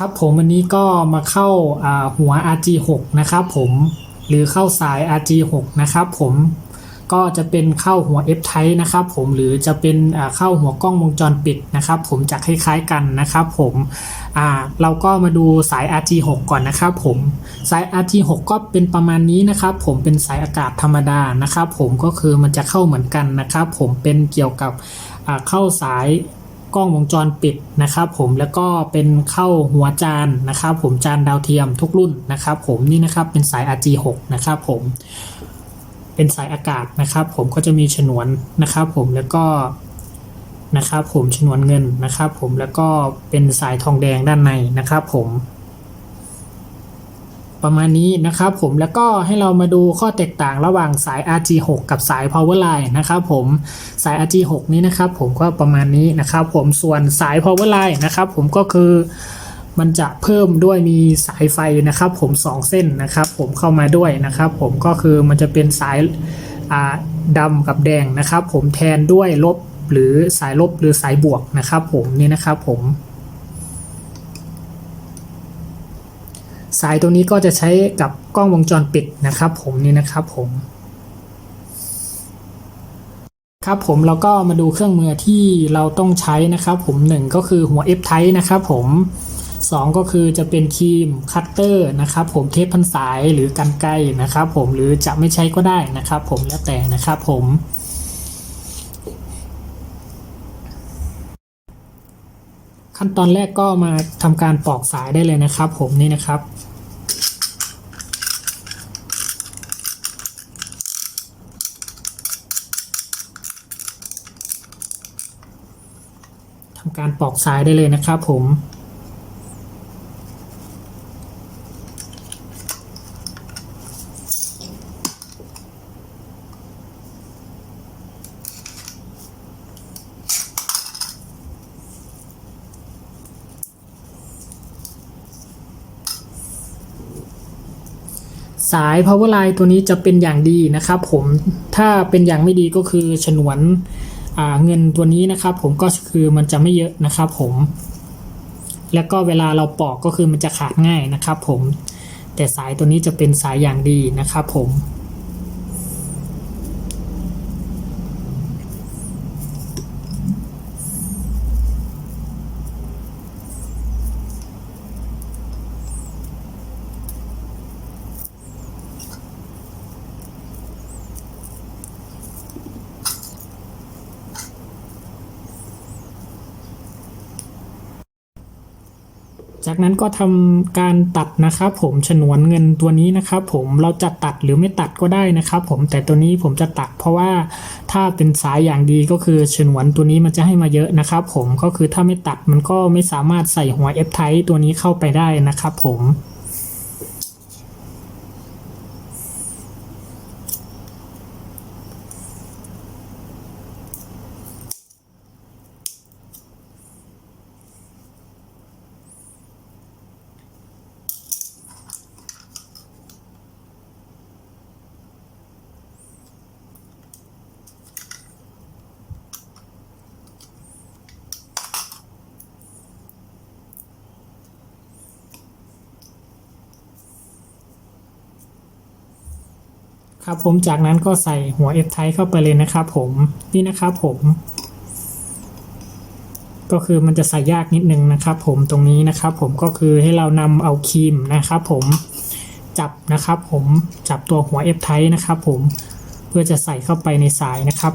ครับผมวันนี้ก็มาเข้าาหัว RG6 นะครับผมหรือเข้าสาย RG6 นะครับผมก็จะเป็นเข้าหัว F Type นะครับผมหรือจะเป็นเข้าหัวกล้องวงจรปิดนะครับผมจะคล้ายๆกันนะครับผมเราก็มาดูสาย RG6 ก่อนนะครับผมสาย RG6 ก็เป็นประมาณนี้นะครับผมเป็นสายอากาศธรรมดานะครับผมก็คือมันจะเข้าเหมือนกันนะครับผมเป็นเกี่ยวกับเข้าสาย กล้องวงจรปิดนะครับผมแล้วก็เป็นเข้าหัวจานนะครับผมจานดาวเทียมทุกรุ่นนะครับผมนี่นะครับเป็นสาย RG6 นะครับผมเป็นสายอากาศนะครับ ผมก็จะมีฉนวนนะครับผมแล้วก็นะครับผมฉนวนเงินนะครับผมแล้วก็เป็นสายทองแดงด้านในนะครับผม ประมาณนี้นะครับผมแล้วก็ให้เรามาดูข้อแตกต่างระหว่างสาย RG6 กับสาย Powerline นะครับผมสาย RG6 นี้นะครับผมก็ประมาณนี้นะครับผมส่วนสาย Powerline นะครับผมก็คือมันจะเพิ่มด้วยมีสายไฟนะครับ ผม 2 เส้นนะครับ ผมเข้ามาด้วยนะครับ ผมก็คือมันจะเป็นสายาดำกับแดงนะครับ ผมแทนด้วยลบหรือสายลบหรือสายบวกนะครับ ผมนี่นะครับผม สายตัวนี้ก็จะใช้กับกล้องวงจรปิดนะครับ ผมนี่นะครับผมครับผมเราก็มาดูเครื่องมือที่เราต้องใช้นะครับผมหนึ่งก็คือหัว F Type นะครับผมสองก็คือจะเป็นครีมคัตเตอร์นะครับผมเทปพันสายหรือกันไกนะครับผมหรือจะไม่ใช้ก็ได้นะครับผมแล้วแต่นะครับผม ขั้นตอนแรกก็มาทำการปอกสายได้เลยนะครับ ผมนี่นะครับ ทำการปอกสายได้เลยนะครับผม สาย powerline ตัวนี้จะเป็นอย่างดีนะครับ ผมถ้าเป็นอย่างไม่ดีก็คือฉนวนเงินตัวนี้นะครับ ผมก็คือมันจะไม่เยอะนะครับ ผม แล้วก็เวลาเราปอกก็คือมันจะขาดง่ายนะครับ ผมแต่สายตัวนี้จะเป็นสายอย่างดีนะครับ ผม จากนั้นก็ทำการตัดนะครับ ผมฉนวนเงินตัวนี้นะครับ ผมเราจะตัดหรือไม่ตัดก็ได้นะครับ ผมแต่ตัวนี้ผมจะตัด เพราะว่าถ้าเป็นสายอย่างดีก็คือฉนวนตัวนี้มันจะให้มาเยอะนะครับ ผมก็คือถ้าไม่ตัดมันก็ไม่สามารถใส่หัว F Type ตัวนี้เข้าไปได้นะครับ ผม ครับผมจากนั้นก็ใส่หัว F Type เข้าไปเลยนะครับผมนี่นะครับผมก็คือมันจะใส่ยากนิดนึงนะครับผมตรงนี้นะครับผมก็คือให้เรานำเอาครีมนะครับผมจับนะครับผมจับตัวหัว F Type นะครับผมเพื่อจะใส่เข้าไปในสายนะครับ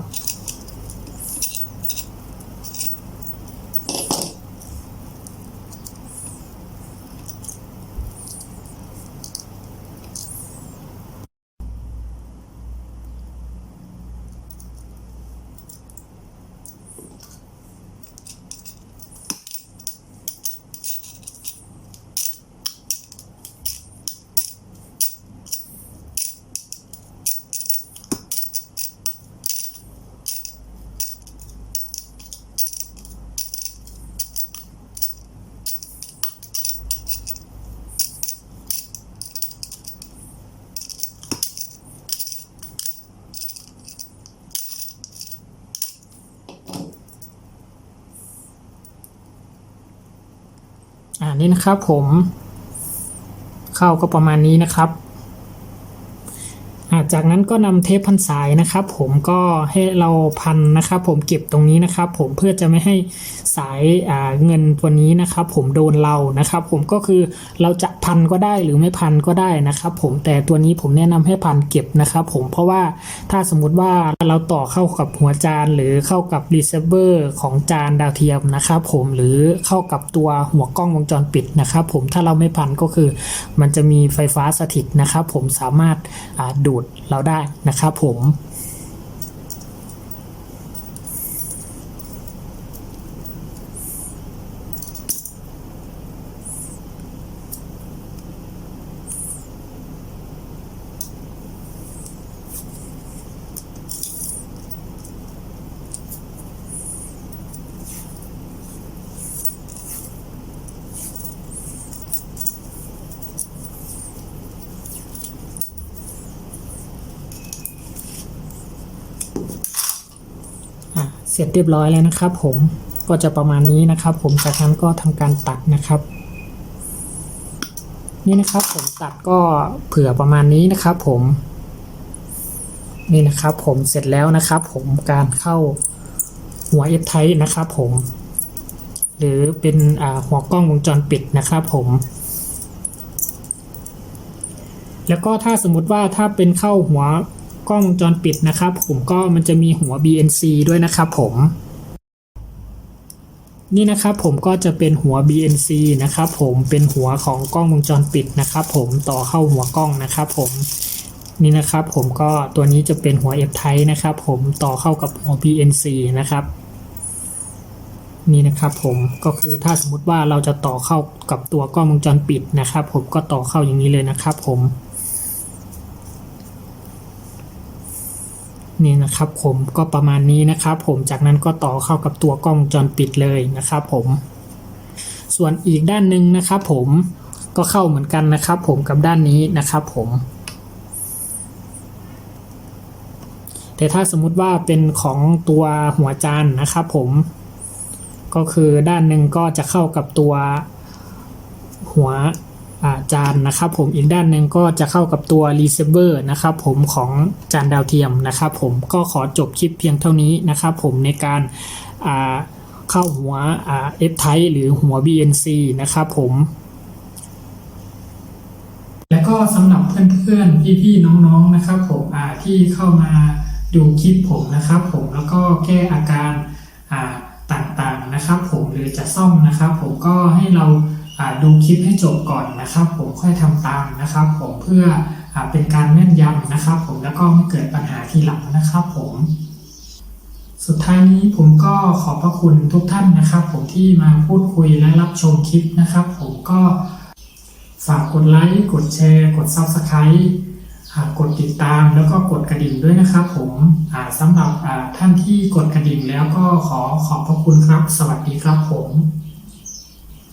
นี่นะครับผม เข้าก็ประมาณนี้นะครับ จากนั้นก็นำเทปพันสายนะครับ ผมก็ให้เราพันนะครับ ผมเก็บตรงนี้นะครับ ผมเพื่อจะไม่ให้สายาเงินตัวนี้นะครับ ผมโดนเรานะครับ ผมก็คือเราจะพันก็ได้หรือไม่พันก็ได้นะครับ ผมแต่ตัวนี้ผมแนะนำให้พันเก็บนะครับ ผมเพราะว่าถ้าสมมุติว่าเราต่อเข้ากับหัวจานหรือเข้ากับรีเซิร์ฟเวอร์ของจานดาวเทียมนะครับ ผมหรือเข้ากับตัวหัวกล้องวงจรปิดนะครับ ผมถ้าเราไม่พันก็คือ มันจะมีไฟฟ้าสถิตนะครับ ผมสามารถาดูดเราได้นะครับผม เสร็จเรียบร้อยแล้วนะครับ ผมก็จะประมาณนี้นะครับ ผมจากนั้นก็ทำการตัดนะครับ นี่นะครับผมตัดก็เผื่อประมาณนี้นะครับ ผมนี่นะครับผมเสร็จแล้วนะครับ ผมการเข้าหัวเอฟไทนะครับ ผมหรือเป็นหัวกล้องวงจรปิดนะครับผม แล้วก็ถ้าสมมุติว่าถ้าเป็นเข้าหัว กล้องวงจรปิดนะครับ ผมก็มันจะมีหัว BNC ด้วยนะครับผมนี่นะครับผมก็จะเป็นหัว BNC นะครับผมเป็นหัวของกล้องวงจรปิดนะครับผมต่อเข้าหัวกล้องนะครับผมนี่นะครับผมก็ตัวนี้จะเป็นหัว F type นะครับผมต่อเข้ากับหัว BNC นะครับนี่นะครับผมก็คือถ้าสมมติว่าเราจะต่อเข้ากับตัวกล้องวงจรปิดนะครับ ผมก็ต่อเข้าอย่างนี้เลยนะครับผม นี่นะครับผมก็ประมาณนี้นะครับผมจากนั้นก็ต่อเข้ากับตัวกล้องจรปิดเลยนะครับผม ส่วนอีกด้านหนึ่งนะครับผมก็เข้าเหมือนกันนะครับผมกับด้านนี้นะครับผม แต่ถ้าสมมุติว่าเป็นของตัวหัวจานนะครับผม ก็คือด้านหนึ่งก็จะเข้ากับตัวหัว จานนะครับผมอีกด้านหนึ่งก็จะเข้ากับตัว receiver นะครับผมของจานดาวเทียมนะครับผมก็ขอจบคลิปเพียงเท่านี้นะครับผมในการเข้าหัวอ่า F type หรือหัว BNC นะครับผมและก็สำหรับเพื่อนๆ พี่ๆ น้องๆ นะครับผมที่เข้ามาดูคลิปผมนะครับผมแล้วก็แก้อาการต่างๆ นะครับผมหรือจะซ่อมนะครับผมก็ให้เรา ดูคลิปให้จบก่อนนะครับ ผมค่อยทำตามนะครับ ผมเพื่ออเป็นการแม่นยำนะครับ ผมแล้วก็ไม่เกิดปัญหาทีหลังนะครับ ผมสุดท้ายนี้ผมก็ขอบพระคุณทุกท่านนะครับ ผมที่มาพูดคุยและรับชมคลิปนะครับ ผมก็ฝากกดไลค์กดแชร์ กด Subscribe อ่ากดติดตามแล้วก็กดกระดิ่งด้วยนะครับ ผมสำหรับท่านที่กดกระดิ่งแล้วก็ขอขอบพระคุณครับ สวัสดีครับผม